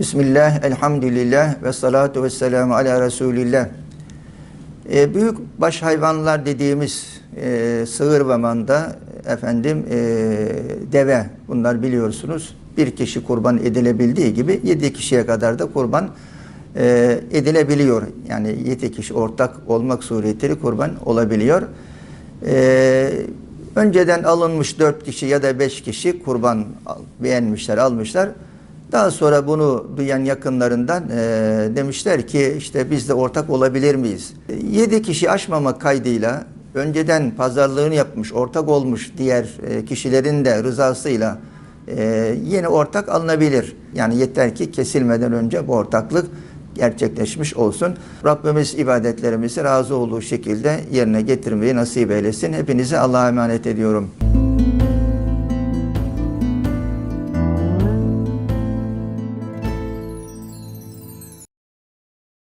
Bismillah, elhamdülillah ve salatu ve selamu ala Resulillah. E, büyük baş hayvanlar dediğimiz e, sığır ve manda, efendim e, deve bunlar biliyorsunuz. Bir kişi kurban edilebildiği gibi yedi kişiye kadar da kurban e, edilebiliyor. Yani yedi kişi ortak olmak suretiyle kurban olabiliyor. E, önceden alınmış dört kişi ya da beş kişi kurban beğenmişler, almışlar. Daha sonra bunu duyan yakınlarından e, demişler ki işte biz de ortak olabilir miyiz? E, Yedi kişi aşmamak kaydıyla önceden pazarlığını yapmış, ortak olmuş diğer e, kişilerin de rızasıyla e, yeni ortak alınabilir. Yani yeter ki kesilmeden önce bu ortaklık gerçekleşmiş olsun. Rabbimiz ibadetlerimizi razı olduğu şekilde yerine getirmeyi nasip eylesin. Hepinizi Allah'a emanet ediyorum.